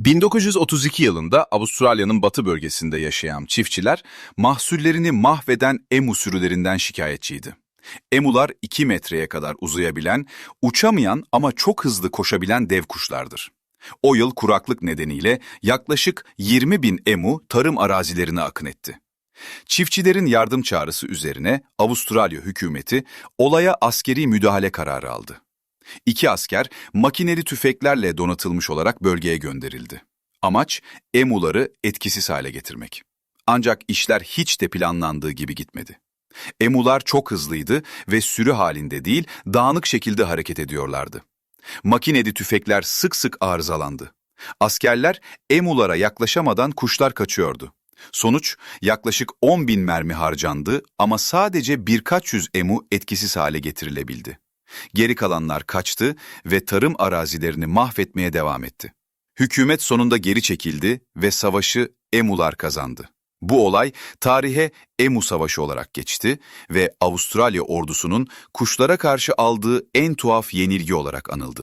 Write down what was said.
1932 yılında Avustralya'nın batı bölgesinde yaşayan çiftçiler mahsullerini mahveden emu sürülerinden şikayetçiydi. Emular 2 metreye kadar uzayabilen, uçamayan ama çok hızlı koşabilen dev kuşlardır. O yıl kuraklık nedeniyle yaklaşık 20 bin emu tarım arazilerine akın etti. Çiftçilerin yardım çağrısı üzerine Avustralya hükümeti olaya askeri müdahale kararı aldı. İki asker makineli tüfeklerle donatılmış olarak bölgeye gönderildi. Amaç emuları etkisiz hale getirmek. Ancak işler hiç de planlandığı gibi gitmedi. Emular çok hızlıydı ve sürü halinde değil, dağınık şekilde hareket ediyorlardı. Makineli tüfekler sık sık arızalandı. Askerler emulara yaklaşamadan kuşlar kaçıyordu. Sonuç yaklaşık 10 bin mermi harcandı ama sadece birkaç yüz emu etkisiz hale getirilebildi. Geri kalanlar kaçtı ve tarım arazilerini mahvetmeye devam etti. Hükümet sonunda geri çekildi ve savaşı emular kazandı. Bu olay tarihe Emu Savaşı olarak geçti ve Avustralya ordusunun kuşlara karşı aldığı en tuhaf yenilgi olarak anıldı.